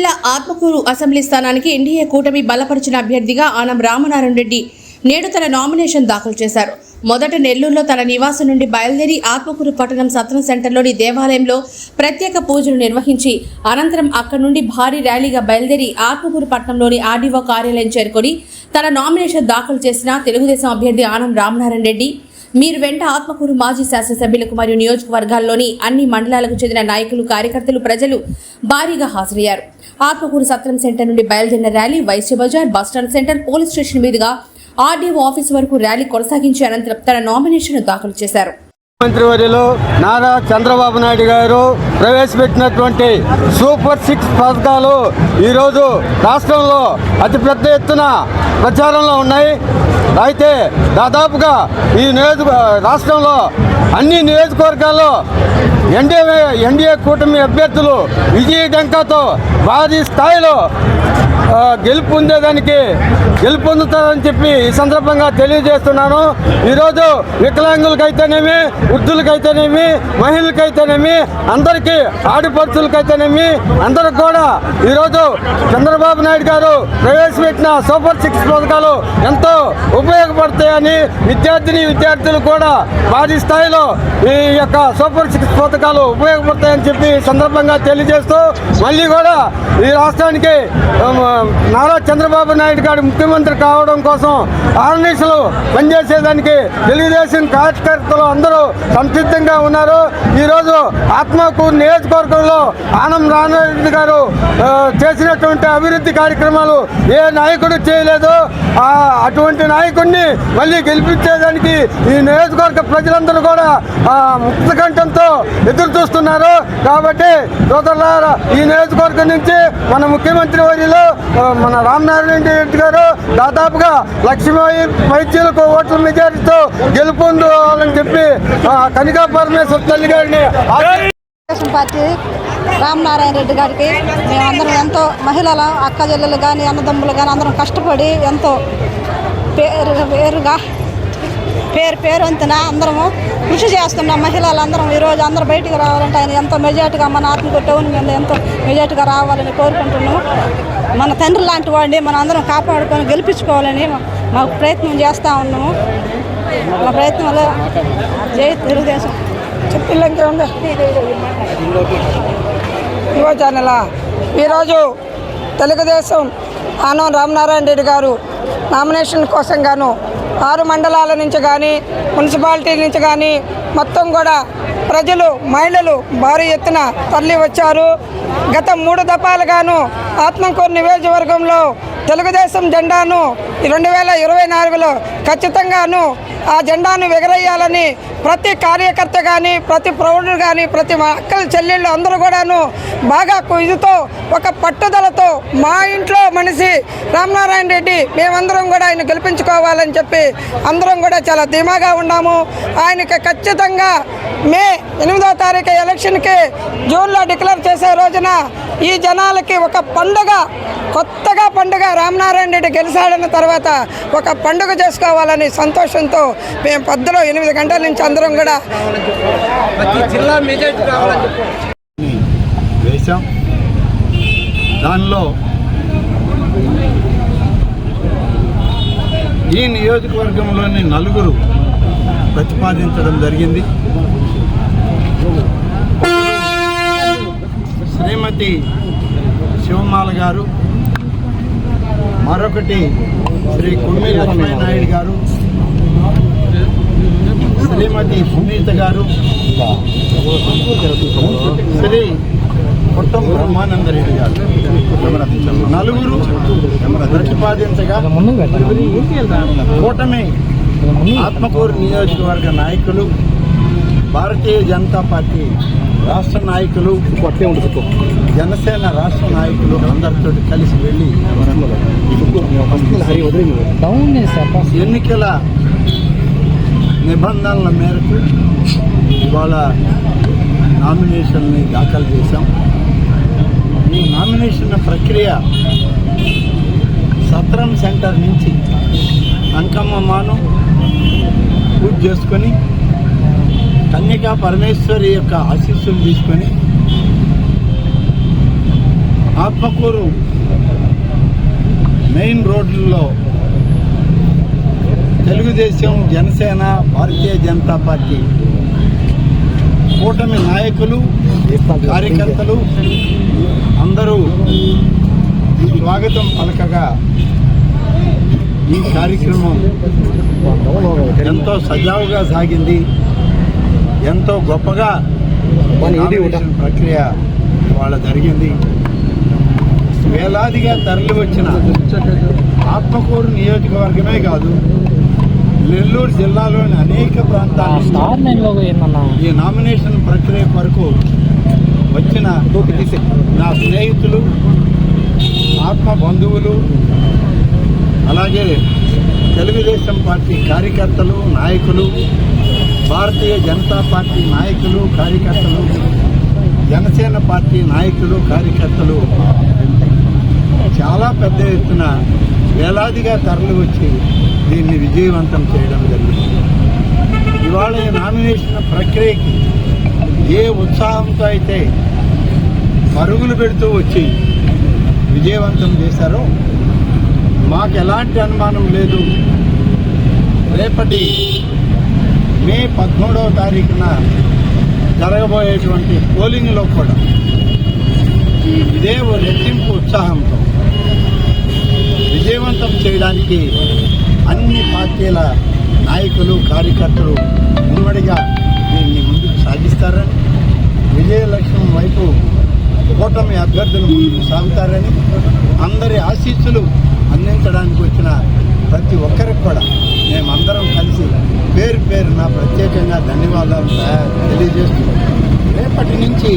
జిల్లా ఆత్మకూరు అసెంబ్లీ స్థానానికి ఎన్డీఏ కూటమి బలపరిచిన అభ్యర్థిగా ఆనం రామనారాయణ రెడ్డి నేడు తన నామినేషన్ దాఖలు చేశారు. మొదట నెల్లూరులో తన నివాసం నుండి బయలుదేరి ఆత్మకూరు పట్టణం సత్రం సెంటర్లోని దేవాలయంలో ప్రత్యేక పూజలు నిర్వహించి అనంతరం అక్కడి నుండి భారీ ర్యాలీగా బయలుదేరి ఆత్మకూరు పట్టణంలోని ఆర్డీఓ కార్యాలయం చేరుకొని తన నామినేషన్ దాఖలు చేసిన తెలుగుదేశం అభ్యర్థి ఆనం రామనారాయణ రెడ్డి మీరు వెంట ఆత్మకూరు మాజీ శాసనసభ్యులకు మరియు నియోజకవర్గాల్లోని అన్ని మండలాలకు చెందిన నాయకులు కార్యకర్తలు ప్రజలు భారీగా హాజరయ్యారు. ఆత్మకూరు సత్రం సెంటర్ నుండి బయలుదేరిన rally Vysya Bazar bus stand centre police station మీదుగా ఆర్డీఓ ఆఫీస్ వరకు ర్యాలీ కొనసాగించి అనంతరం తన నామినేషన్ దాఖలు చేశారు. మంత్రివర్యులు నారా చంద్రబాబు నాయుడు గారు ప్రవేశపెట్టినటువంటి సూపర్ సిక్స్ పథకాలు ఈరోజు రాష్ట్రంలో అతిపెద్ద ఎత్తున ప్రచారంలో ఉన్నాయి. అయితే దాదాపుగా ఈ నియోజక రాష్ట్రంలో అన్ని నియోజకవర్గాల్లో ఎన్డీఏ ఎన్డీఏ కూటమి అభ్యర్థులు విజయ డంకాతో భారీ స్థాయిలో గెలుపు పొందేదానికి గెలుపొందుతారని చెప్పి ఈ సందర్భంగా తెలియజేస్తున్నాను. ఈరోజు వికలాంగులకైతేనేమి వృద్ధులకైతేనేమి మహిళలకైతేనేమి అందరికీ ఆడిపడుచులకైతేనేమి అందరికి కూడా ఈరోజు చంద్రబాబు నాయుడు గారు ప్రవేశపెట్టిన సూపర్ సిక్స్ పథకాలు ఎంతో ఉపయోగపడతాయని విద్యార్థిని విద్యార్థులు కూడా భారీ స్థాయిలో ఈ యొక్క సూపర్ సిక్స్ పథకాలు ఉపయోగపడతాయని చెప్పి సందర్భంగా తెలియజేస్తూ మళ్ళీ కూడా ఈ రాష్ట్రానికి నారా చంద్రబాబు నాయుడు గారు ముఖ్యమంత్రి కావడం కోసం ఆర్నిషలు పనిచేసేదానికి తెలుగుదేశం కార్యకర్తలు అందరూ సంసిద్ధంగా ఉన్నారు. ఈరోజు ఆత్మకూరు నియోజకవర్గంలో ఆనం రామరెడ్డి గారు చేసినటువంటి అభివృద్ధి కార్యక్రమాలు ఏ నాయకుడు చేయలేదు. అటువంటి నాయకుడిని మళ్ళీ గెలిపించేదానికి ఈ నియోజకవర్గ ప్రజలందరూ కూడా ముక్తకంఠంతో ముక్త కంఠంతో ఎదురు చూస్తున్నారు. కాబట్టి సోదరులారా ఈ నియోజకవర్గం నుంచి మన ముఖ్యమంత్రి వర్యులు మన రామనారాయణ రెడ్డి గారు దాదాపుగా లక్ష్మీ వైద్యులకు ఓట్ల మెజారిటీతో గెలుపొందాలని చెప్పి కనికా పరమేశ్వర తల్లి గారిని తెలుగుదేశం పార్టీ రామనారాయణ రెడ్డి గారికి మేమందరం ఎంతో మహిళల అక్క చెల్లెలు కానీ అన్నదమ్ములు కానీ అందరం కష్టపడి ఎంతో పేరు పేరుగా పేరు పేరొంతున అందరము కృషి చేస్తున్నాం మహిళలందరం ఈరోజు అందరూ బయటికి రావాలంటే ఆయన ఎంతో మెజార్టీగా మన ఆత్మకూరు టౌన్ మీద ఎంతో మెజార్టీగా రావాలని కోరుకుంటున్నాము. మన తండ్రి లాంటి వాడిని మనం అందరం కాపాడుకొని గెలిపించుకోవాలని మాకు ప్రయత్నం చేస్తూ ఉన్నాము. మా ప్రయత్నంలో జై తెలుగుదేశం. చెప్పిల్లంకే ఉంది? యువ ఛానల్ ఈరోజు తెలుగుదేశం ఆనం రామనారాయణ రెడ్డి గారు నామినేషన్ కోసం గాను ఆరు మండలాల నుంచి కానీ మున్సిపాలిటీ నుంచి కానీ మొత్తం కూడా ప్రజలు మహిళలు భారీ ఎత్తున తరలి వచ్చారు. గత మూడు దఫాలుగాను ఆత్మకూరు నియోజకవర్గంలో తెలుగుదేశం జెండాను రెండు వేల ఇరవై నాలుగులో ఖచ్చితంగాను ఆ జెండాను ఎగరేయాలని ప్రతి కార్యకర్త కానీ ప్రతి ప్రౌఢుడు కానీ ప్రతి మా అక్కల చెల్లెళ్ళు అందరూ కూడాను బాగా ఇదితో ఒక పట్టుదలతో మా ఇంట్లో మనిషి రామనారాయణ రెడ్డి మేమందరం కూడా ఆయన గెలిపించుకోవాలని చెప్పి అందరం కూడా చాలా ధీమాగా ఉన్నాము. ఆయనకి ఖచ్చితంగా మే ఎనిమిదో తారీఖు ఎలక్షన్కి జూన్లో డిక్లేర్ చేసే రోజున ఈ జనాలకి ఒక పండుగ కొత్తగా పండుగ రామనారాయణ రెడ్డి గెలిచాడన్న తర్వాత ఒక పండుగ చేసుకోవాలని సంతోషంతో మేము పొద్దులో ఎనిమిది గంటల నుంచి అందరం కూడా వేశాం దానిలో ఈ నియోజకవర్గంలోని నలుగురు ప్రతిపాదించడం జరిగింది. శ్రీమతి శివమాల గారు మరొకటి శ్రీ కుమ్మి లక్ష్మీనాయుడు గారు శ్రీమతి సునీత గారు. శ్రీ కొట్టం బ్రహ్మానందరెడ్డి గారు. నలుగురు ప్రతిపాదించగా కూటమి ఆత్మకూరు నియోజకవర్గ నాయకులు భారతీయ జనతా పార్టీ రాష్ట్ర నాయకులు జనసేన రాష్ట్ర నాయకులు అందరితో కలిసి వెళ్ళి ఎన్నికల నిబంధనల మేరకు ఇవాళ నామినేషన్ని దాఖలు చేశాం. ఈ నామినేషన్ ప్రక్రియ సత్రం సెంటర్ నుంచి అంకమ్మ మాను పూజ చేసుకొని కన్యకా పరమేశ్వరి యొక్క ఆశీస్సులు తీసుకొని ఆత్మకూరు మెయిన్ రోడ్లలో తెలుగుదేశం జనసేన భారతీయ జనతా పార్టీ కూటమి నాయకులు కార్యకర్తలు అందరూ స్వాగతం పలకగా ఈ కార్యక్రమం ఎంతో సజావుగా సాగింది. ఎంతో గొప్పగా ప్రక్రియ వాళ్ళ జరిగింది. వేలాదిగా తరలి వచ్చిన ఆత్మకూరు నియోజకవర్గమే కాదు నెల్లూరు జిల్లాలోని అనేక ప్రాంతాలు ఈ నామినేషన్ ప్రక్రియ కొరకు వచ్చిన నా స్నేహితులు ఆత్మ బంధువులు అలాగే తెలుగుదేశం పార్టీ కార్యకర్తలు నాయకులు భారతీయ జనతా పార్టీ నాయకులు కార్యకర్తలు జనసేన పార్టీ నాయకులు కార్యకర్తలు చాలా పెద్ద ఎత్తున వేలాదిగా తరలి వచ్చి దీన్ని విజయవంతం చేయడం జరిగింది. ఇవాళ ఈ నామినేషన్ ప్రక్రియకి ఏ ఉత్సాహంతో అయితే పరుగులు పెడుతూ వచ్చి విజయవంతం చేశారో మాకు ఎలాంటి అనుమానం లేదు. రేపటి మే పదమూడవ తారీఖున జరగబోయేటువంటి పోలింగ్లో కూడా ఇదే రెట్టింపు ఉత్సాహంతో విజయవంతం చేయడానికి అన్ని పార్టీల నాయకులు కార్యకర్తలు ఉమ్మడిగా దీన్ని ముందుకు సాగిస్తారని విజయలక్ష్యం వైపు కూటమి అభ్యర్థులు ముందుకు సాగుతారని అందరి ఆశీస్సులు అందించడానికి వచ్చిన ప్రతి ఒక్కరికి కూడా మేమందరం కలిసి పేరు పేరున ప్రత్యేకంగా ధన్యవాదాలు తెలియజేస్తున్నాం. తెలియజేస్తూ రేపటి నుంచి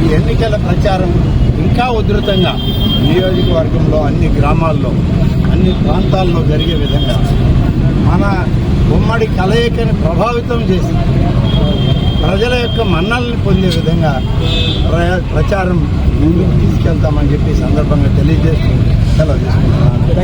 ఈ ఎన్నికల ప్రచారం ఇంకా ఉధృతంగా నియోజకవర్గంలో అన్ని గ్రామాల్లో అన్ని ప్రాంతాల్లో జరిగే విధంగా మన ఉమ్మడి కలయికని ప్రభావితం చేసి ప్రజల యొక్క మన్నల్ని పొందే విధంగా ప్ర- ప్రచారం ముందుకు తీసుకెళ్తామని చెప్పి సందర్భంగా తెలియజేస్తూ సెలవు తీసుకుంటున్నాను.